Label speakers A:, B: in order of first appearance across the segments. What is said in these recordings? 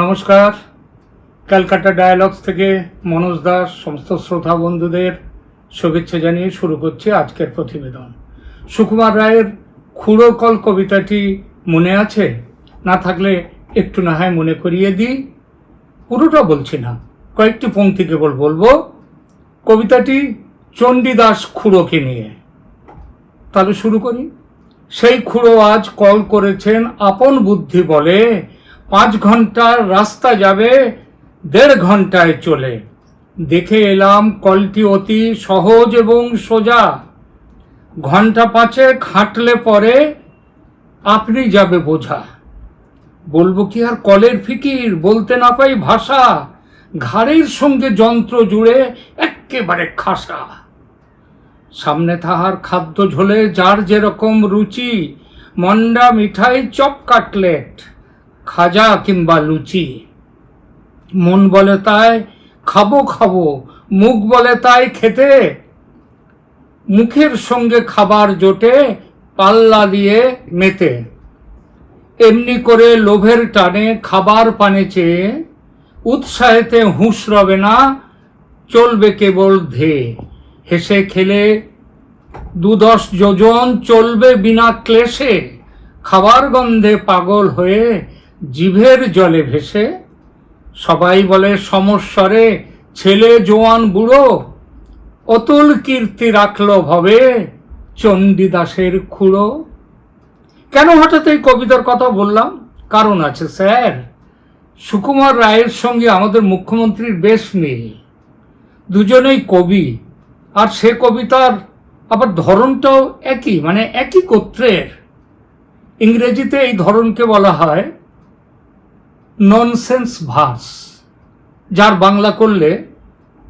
A: নমস্কার। ক্যালকাটা ডায়ালগস থেকে মনোজ দাস, সমস্ত শ্রোতা বন্ধুদের শুভেচ্ছা জানিয়ে শুরু করছি আজকের প্রতিবেদন। সুকুমার রায়ের খুঁড়ো কল কবিতাটি মনে আছে? না থাকলে একটু না হয় মনে করিয়ে দিই। পুরোটা বলছি না, কয়েকটি পংক্তি কেবল বলব। কবিতাটি চণ্ডীদাস খুঁড়োকে নিয়ে। তাহলে শুরু করি। সেই খুঁড়ো আজ কল করেছেন, আপন বুদ্ধি বলে পাঁচ ঘণ্টার রাস্তা যাবে, দেড় ঘন্টায় চলে। দেখে এলাম কলটি অতি সহজ এবং সোজা। ঘণ্টা পাঁচে খাটলে পরে আপনি যাবে বোঝা। বলব কি আর কলের ফিকির? বলতে না পাই ভাষা। ঘাড়ের সঙ্গে যন্ত্র জুড়ে এক্কেবারে খাসা। সামনে তাহার খাদ্য ঝোলে যার যেরকম রুচি, মন্ডা মিঠাই চপ কাটলেট। খাজা কিংবা লুচি। মন বলে তাই, খাব খাব, মুখ বলে তাই খেতে। মুখের সঙ্গে খাবার জোটে, পাল্লা দিয়ে মেতে। এমনি করে লোভের টানে খাবার পানে চেয়ে, উৎসাহেতে হুঁশ রবে না, চলবে কেবল ধে হেসে খেলে দুদশ যোজন চলবে বিনা ক্লেশে। খাবার গন্ধে পাগল হয়ে জিভের জলে ভেসে, সবাই বলে, সমস্বরে, ছেলে জোয়ান বুড়ো, অতুল কীর্তি রাখল ভবে, চণ্ডীদাসের খুঁড়ো। কেন হঠাৎ এই কবিতার কথা বললাম? কারণ আছে, স্যার, সুকুমার রায়ের সঙ্গে আমাদের মুখ্যমন্ত্রীর বেশ মিল। দুজনেই কবি, আর সে কবিতার আবার ধরনটাও একই মানে একই গোত্রের। ইংরেজিতে এই ধরনকে বলা হয় ননসেন্স ভার্স যার বাংলা করলে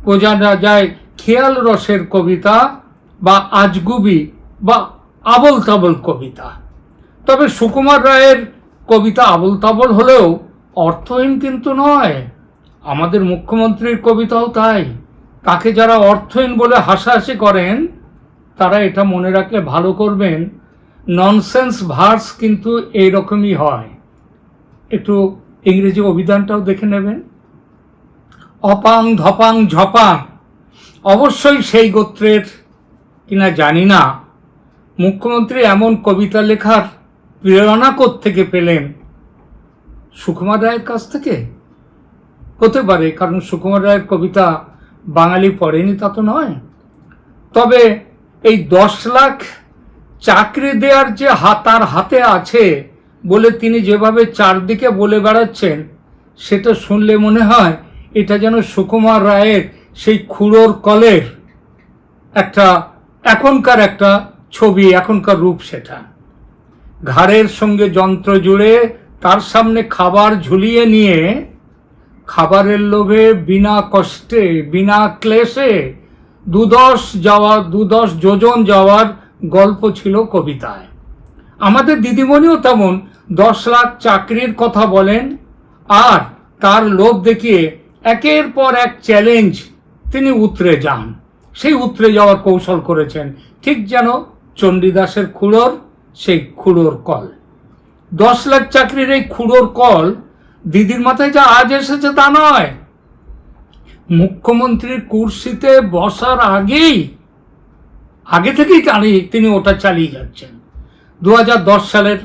A: বোঝানো যায় খেয়াল রসের কবিতা বা আজগুবি বা আবল তাবল কবিতা। তবে সুকুমার রায়ের কবিতা আবল তাবল হলেও অর্থহীন কিন্তু নয়। আমাদের মুখ্যমন্ত্রীর কবিতাও তাই। তাকে যারা অর্থহীন বলে হাসাহাসি করেন, তারা এটা মনে রাখলে ভালো করবেন ননসেন্স ভার্স কিন্তু এইরকমই হয়। একটু ইংরেজি অভিধানটাও দেখে নেবেন। অপাং ধপাং ঝপাং। অবশ্যই সেই গোত্রের, কিনা জানি না। মুখ্যমন্ত্রী এমন কবিতা লেখার প্রেরণা থেকে পেলেন? সুকুমার রায়ের কাছ থেকে? হতে পারে, কারণ সুকুমার রায়ের কবিতা বাঙালি পড়েনি তা তো নয়। তবে এই দশ লাখ চাকরি দেওয়ার যে হাতার হাতে আছে বলে তিনি যেভাবে চারদিকে বলে বেড়াচ্ছেন, সেটা শুনলে মনে হয় এটা যেন সুকুমার রায়ের সেই খুঁড়োর কলের একটা এখনকার একটা ছবি, এখনকার রূপ সেটা। ঘাড়ের সঙ্গে যন্ত্র জুড়ে তার সামনে খাবার ঝুলিয়ে নিয়ে খাবারের লোভে বিনা কষ্টে, বিনা ক্লেশে দুদশ যাওয়া দুদশ যোজন যাওয়ার গল্প ছিল কবিতায়। আমাদের দিদিমণিও তেমন দশ লাখ চাকরির কথা বলেন, আর তার লোভ দেখিয়ে একের পর এক চ্যালেঞ্জ তিনি উতরে যান। সেই উতরে যাওয়ার কৌশল করেছেন ঠিক যেন চণ্ডীদাসের খুঁড়োর সেই খুঁড়োর কল। দশ লাখ চাকরির এই খুঁড়োর কল দিদির মাথায় যা আজ এসেছে তা নয়। মুখ্যমন্ত্রীর কুর্সিতে বসার আগেই, আগে থেকেই তিনি ওটা চালিয়ে যাচ্ছেন। দু হাজার দশ সালের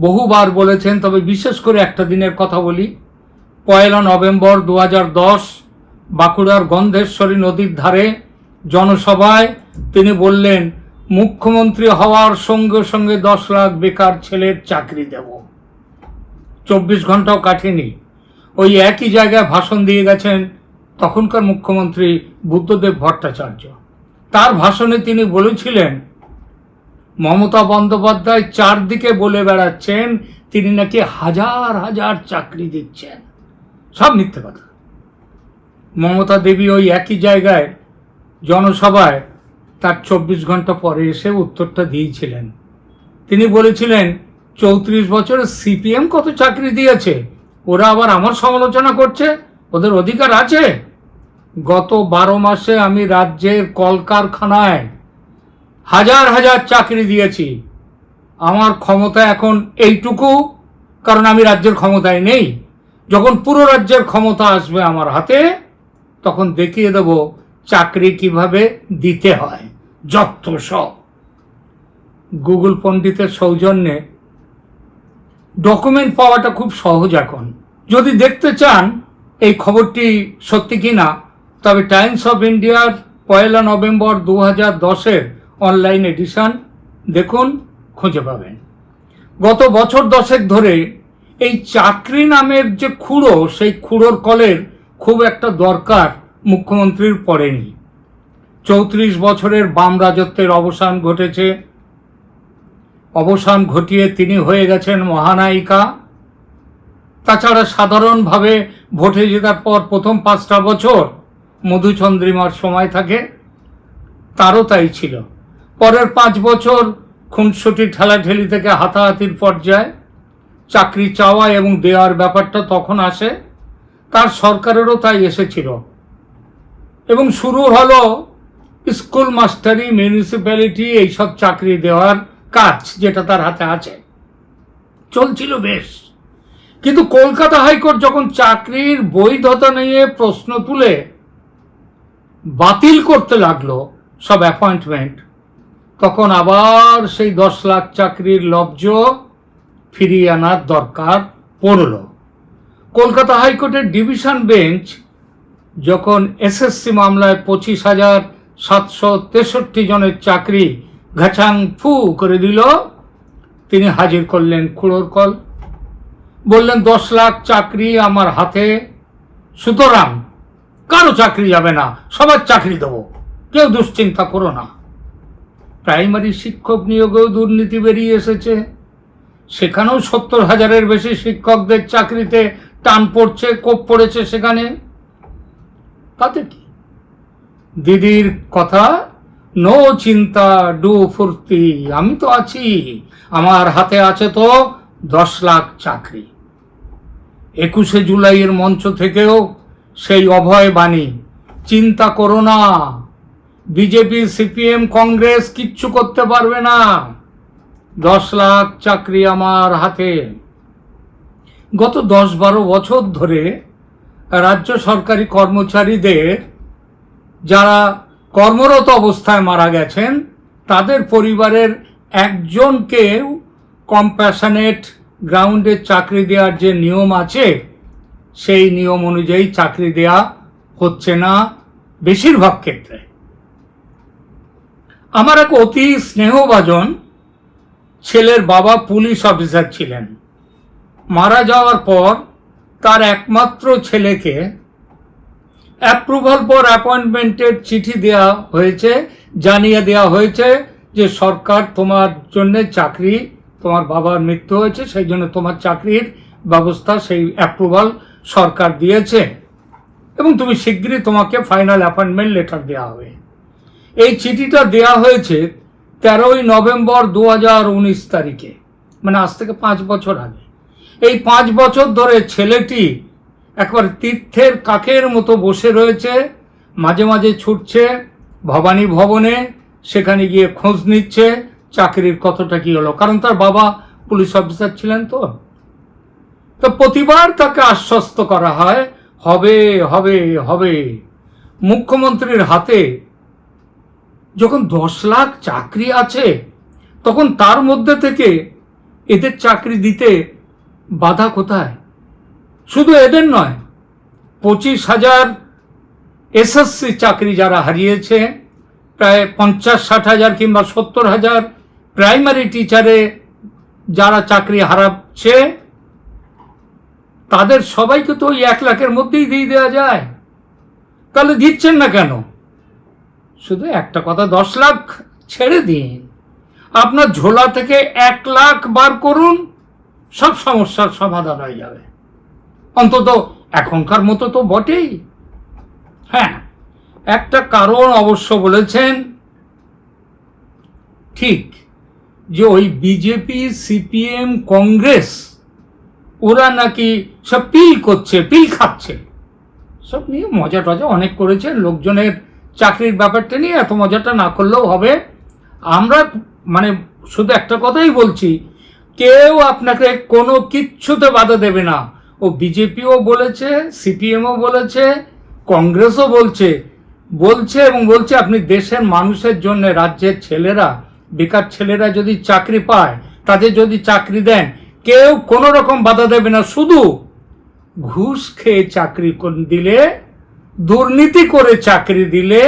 A: বহুবার বলেছেন, তবে বিশেষ করে একটা দিনের কথা বলি। পয়লা নভেম্বর দু হাজার দশ, বাঁকুড়ার গন্ধেশ্বরী নদীর ধারে জনসভায় তিনি বললেন, মুখ্যমন্ত্রী হওয়ার সঙ্গে সঙ্গে দশ লাখ বেকার ছেলের চাকরি দেব। চব্বিশ ঘন্টাও কাটেনি। ওই একই জায়গায় ভাষণ দিয়ে গেছেন তখনকার মুখ্যমন্ত্রী বুদ্ধদেব ভট্টাচার্য। তার ভাষণে তিনি বলেছিলেন মমতা বন্দ্যোপাধ্যায় চারদিকে বলে বেড়াচ্ছেন, তিনি নাকি হাজার হাজার চাকরি দিচ্ছেন। সব মিথ্যে কথা। মমতা দেবী ওই একই জায়গায়, জনসভায় তার চব্বিশ ঘণ্টা পরে এসে উত্তরটা দিয়েছিলেন। তিনি বলেছিলেন, চৌত্রিশ বছরে সিপিএম কত চাকরি দিয়েছে? ওরা আবার আমার সমালোচনা করছে? ওদের অধিকার আছে? গত বারো মাসে আমি রাজ্যের কলকারখানায় হাজার হাজার চাকরি দিয়েছি। আমার ক্ষমতা এখন এইটুকু, কারণ আমি রাজ্যের ক্ষমতায় নেই। যখন পুরো রাজ্যের ক্ষমতা আসবে আমার হাতে, তখন দেখিয়ে দেব চাকরি কীভাবে দিতে হয়। যত সব। গুগল পণ্ডিতের সৌজন্যে ডকুমেন্ট পাওয়াটা খুব সহজ এখন। যদি দেখতে চান এই খবরটি সত্যি কি না তবে টাইমস অফ ইন্ডিয়ার পয়লা নভেম্বর দু হাজার দশের অনলাইন এডিশন দেখুন, খুঁজে পাবেন। গত বছর দশেক ধরে এই চাকরি নামের যে খুঁড়ো, সেই খুঁড়োর কলের খুব একটা দরকার মুখ্যমন্ত্রীর পড়েনি। চৌত্রিশ বছরের বাম রাজত্বের অবসান ঘটেছে। অবসান ঘটিয়ে তিনি হয়ে গেছেন মহানায়িকা। তাছাড়া সাধারণভাবে ভোটে জেতার পর প্রথম পাঁচটা বছর মধুচন্দ্রিমার সময় থাকে, তারও তাই ছিল। পরের পাঁচ বছর খুনসুটি ঠেলাঠেলি থেকে হাতাহাতির পর্যায়ে চাকরি চাওয়া এবং দেওয়ার ব্যাপারটা তখন আসে, তার সরকারেরও তাই এসেছিল। এবং শুরু হলো স্কুল মাস্টারি, মিউনিসিপ্যালিটি, এইসব চাকরি দেওয়ার কাজ যেটা তার হাতে আছে। চলছিল বেশ। কিন্তু কলকাতা হাইকোর্ট যখন চাকরির বৈধতা নিয়ে প্রশ্ন তুলে বাতিল করতে লাগল সব অ্যাপয়েন্টমেন্ট তখন আবার সেই দশ লাখ চাকরির লব্জ ফিরিয়ে আনার দরকার পড়ল। কলকাতা হাইকোর্টের ডিভিশন বেঞ্চ যখন এসএসসি মামলায় পঁচিশ হাজার সাতশো তেষট্টি জনের চাকরি ঘাচাং ফু করে দিল, তিনি হাজির করলেন খুঁড়োর কল। বললেন, দশ লাখ চাকরি আমার হাতে, সুতরাং কারও চাকরি যাবে না, সবার চাকরি দেবো, কেউ দুশ্চিন্তা করো না। প্রাইমারি শিক্ষক নিয়োগেও দুর্নীতি বেরিয়ে এসেছে। সেখানেও সত্তর হাজারের বেশি শিক্ষকদের চাকরিতে টান পড়ছে, কোপ পড়েছে সেখানে। তাতে কি? দিদির কথা, নো চিন্তা, ডু ফুর্তি, আমি তো আছি। আমার হাতে আছে তো দশ লাখ চাকরি। একুশে জুলাইয়ের মঞ্চ থেকেও সেই অভয় বাণী, চিন্তা করো না বিজেপি, সিপিএম, কংগ্রেস কিচ্ছু করতে পারবে না। দশ লাখ চাকরি আমার হাতে। গত দশ বারো বছর ধরে রাজ্য সরকারি কর্মচারীদের যারা কর্মরত অবস্থায় মারা গেছেন, তাদের পরিবারের একজনকে কম্প্যাশনেট গ্রাউন্ডে চাকরি দেওয়ার যে নিয়ম আছে, সেই নিয়ম অনুযায়ী চাকরি দেয়া হচ্ছে না বেশিরভাগ ক্ষেত্রে। আমার এক অতি স্নেহভাজন ছেলের বাবা পুলিশ অফিসার ছিলেন। মারা যাওয়ার পর তার একমাত্র ছেলেকে অ্যাপ্রুভাল ফর অ্যাপয়েন্টমেন্টের চিঠি দেওয়া হয়েছে, জানিয়ে দেওয়া হয়েছে যে সরকার তোমার জন্য চাকরি, তোমার বাবার মৃত্যু হয়েছে, সেই জন্য তোমার চাকরির ব্যবস্থা, সেই অ্যাপ্রুভাল সরকার দিয়েছে। এবং তুমি শীঘ্রই তোমাকে ফাইনাল অ্যাপয়েন্টমেন্ট লেটার দেওয়া হবে। এই চিঠিটা দেওয়া হয়েছে তেরোই নভেম্বর দু তারিখে মানে আজ থেকে পাঁচ বছর আগে। এই পাঁচ বছর ধরে ছেলেটি একবার তীর্থের কাকের মতো বসে রয়েছে, মাঝে মাঝে ছুটছে, ভবানী ভবনে, সেখানে গিয়ে খোঁজ নিচ্ছে, চাকরির কতটা কি হলো। কারণ তার বাবা পুলিশ অফিসার ছিলেন তো। তো প্রতিবার তাকে আশ্বস্ত করা হয়, হবে হবে হবে। মুখ্যমন্ত্রীর হাতে যখন দশ লাখ চাকরি আছে, তখন তার মধ্যে থেকে এদের চাকরি দিতে বাধা কোথায়? শুধু এদের নয়, পঁচিশ হাজার এসএসসি চাকরি যারা হারিয়েছে, প্রায় পঞ্চাশ, ষাট হাজার কিংবা সত্তর হাজার প্রাইমারি টিচারে যারা চাকরি হারাচ্ছে, তাদের সবাইকে তো ওই এক লাখের মধ্যেই দিয়ে দেওয়া যায়। তাহলে দিচ্ছেন না কেন? শুধু একটা কথা, দশ লাখ ছেড়ে দিন। আপনার ঝোলা থেকে এক লাখ বার করুন, সব সমস্যার সমাধান হয়ে যাবে। অন্তত এখনকার মতো তো বটেই। হ্যাঁ একটা কারণ অবশ্য বলেছেন, ঠিক, যে ওই বিজেপি, সিপিএম, কংগ্রেস, ওরা নাকি সব পিল করছে, পিল খাচ্ছে। সব নিয়ে মজা টজা অনেক করেছে, লোকজনের চাকরির ব্যাপারটা নিয়ে এত মজাটা না করলেও হবে। আমরা মানে শুধু একটা কথাই বলছি, কেউ আপনাকে কোনো কিচ্ছুতে বাধা দেবে না। ও বিজেপিও বলেছে, সিপিএমও বলেছে, কংগ্রেসও বলছে। বলছে এবং বলছে আপনি দেশের মানুষের জন্য, রাজ্যের ছেলেরা, বেকার ছেলেরা যদি চাকরি পায়, তাদের যদি চাকরি দেন, কেউ কোনো রকম বাধা দেবে না। শুধু ঘুষ খেয়ে চাকরি দিলে দুর্নীতি করে চাকরি দিলে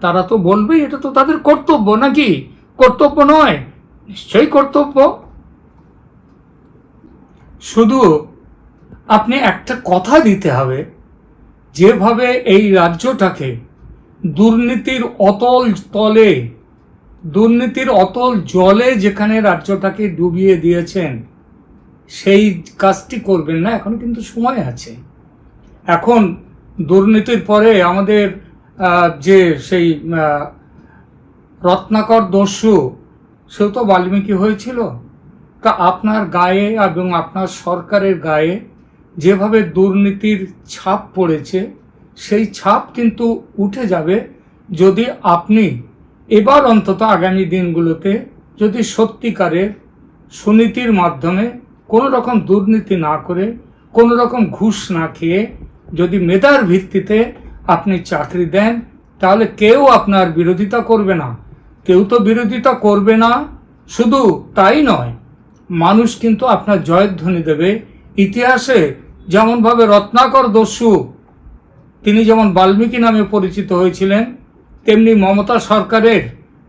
A: তারা তো বলবেই এটা তো তাদের কর্তব্য নাকি? কর্তব্য নয়, নিশ্চয়ই কর্তব্য। শুধু আপনি একটা কথা দিতে হবে, যেভাবে এই রাজ্যটাকে দুর্নীতির অতল তলে, দুর্নীতির অতল জলে যেখানে রাজ্যটাকে ডুবিয়ে দিয়েছেন, সেই কাজটি করবেন না, এখন কিন্তু সময় আছে। এখন দুর্নীতির পরে আমাদের যে সেই রত্নাকর দস্যু, সেও তো বাল্মীকি হয়েছিল। তা আপনার গায়ে এবং আপনার সরকারের গায়ে যেভাবে দুর্নীতির ছাপ পড়েছে, সেই ছাপ কিন্তু উঠে যাবে যদি আপনি এবার অন্তত আগামী দিনগুলোতে যদি সত্যিকারের সুনীতির মাধ্যমে কোনো রকম দুর্নীতি না করে, কোনো রকম ঘুষ না খেয়ে যদি মেধার ভিত্তিতে আপনি চাকরি দেন, তাহলে কেউ আপনার বিরোধিতা করবে না। কেউ তো বিরোধিতা করবে না, শুধু তাই নয়, মানুষ কিন্তু আপনার জয়ধ্বনি দেবে ইতিহাসে। যেমনভাবে রত্নাকর দস্যু, তিনি যেমন বাল্মীকি নামে পরিচিত হয়েছিলেন, তেমনি মমতা সরকারের,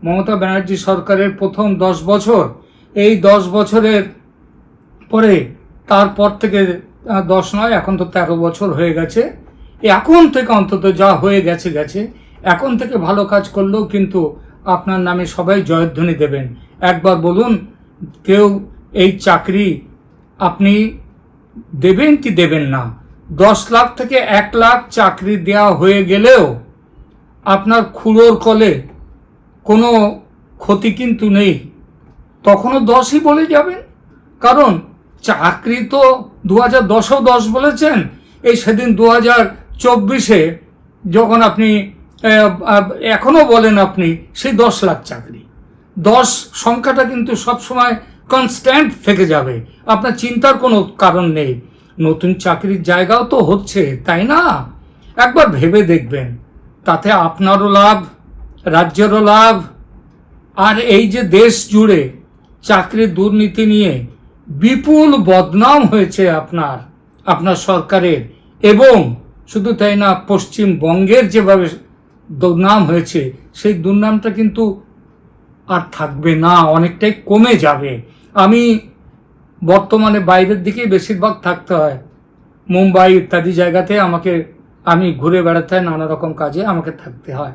A: মমতা ব্যানার্জি সরকারের প্রথম দশ বছর, এই দশ বছরের পরে তারপর থেকে দশ নয়, এখন তো তেরো বছর হয়ে গেছে। এখন থেকে অন্তত যা হয়ে গেছে গেছে। এখন থেকে ভালো কাজ করলেও কিন্তু আপনার নামে সবাই জয়ধ্বনি দেবেন। একবার বলুন, কেউ এই চাকরি আপনি দেবেন কি দেবেন না? দশ লাখ থেকে এক লাখ চাকরি দেওয়া হয়ে গেলেও আপনার খুঁড়োর কলে কোনো ক্ষতি কিন্তু নেই। তখনও দশই বলে যাবেন। কারণ চাকরি তো দু হাজার দশও দশ বলেছেন। এই সেদিন দু হাজার চব্বিশে যখন আপনি আহ, আহ, এখনও বলেন আপনি সেই দশ লাখ চাকরি। দশ সংখ্যাটা কিন্তু সবসময় কনস্ট্যান্ট থেকে যাবে। আপনার চিন্তার কোনো কারণ নেই। নতুন চাকরির জায়গাও তো হচ্ছে তাই না? একবার ভেবে দেখবেন। তাতে আপনারও লাভ রাজ্যেরও লাভ। আর এই যে দেশ জুড়ে চাকরির দুর্নীতি নিয়ে বিপুল বদনাম হয়েছে আপনার আপনার সরকারের। এবং শুধু তাই না পশ্চিমবঙ্গের যেভাবে দুর্নাম হয়েছে, সেই দুর্নামটা কিন্তু আর থাকবে না, অনেকটাই কমে যাবে। আমি বর্তমানে বাইরের দিকেই বেশিরভাগ থাকতে হয়। মুম্বাই ইত্যাদি জায়গাতে আমাকে, আমি ঘুরে বেড়াতে হয়, নানা রকম কাজে আমাকে থাকতে হয়।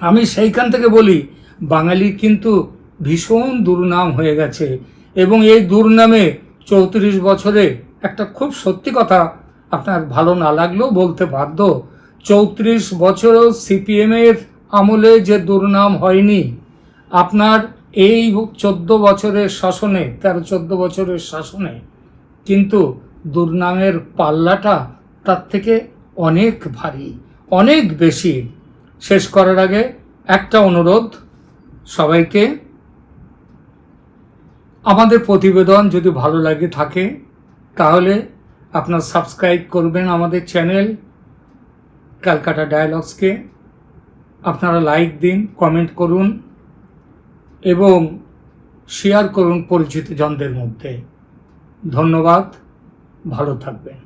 A: আমি সেইখান থেকে বলি, বাঙালির কিন্তু ভীষণ দুর্নাম হয়ে গেছে। এবং এই দুর্নামে চৌত্রিশ বছরে একটা খুব সত্যি কথা আপনার ভালো না লাগলেও বলতে বাধ্য। চৌত্রিশ বছরও সিপিএমের আমলে যে দুর্নাম হয়নি, আপনার এই চোদ্দ বছরের শাসনে, তেরো চোদ্দ বছরের শাসনে কিন্তু দুর্নামের পাল্লাটা তার থেকে অনেক ভারী, অনেক বেশি। শেষ করার আগে একটা অনুরোধ সবাইকে। আমাদের প্রতিবেদন যদি ভালো লাগে থাকে, তাহলে আপনার সাবস্ক্রাইব করবেন আমাদের চ্যানেল ক্যালকাটা ডায়ালগসকে আপনারা লাইক দিন কমেন্ট করুন এবং শেয়ার করুন পরিচিত জনদের মধ্যে। ধন্যবাদ, ভালো থাকবেন।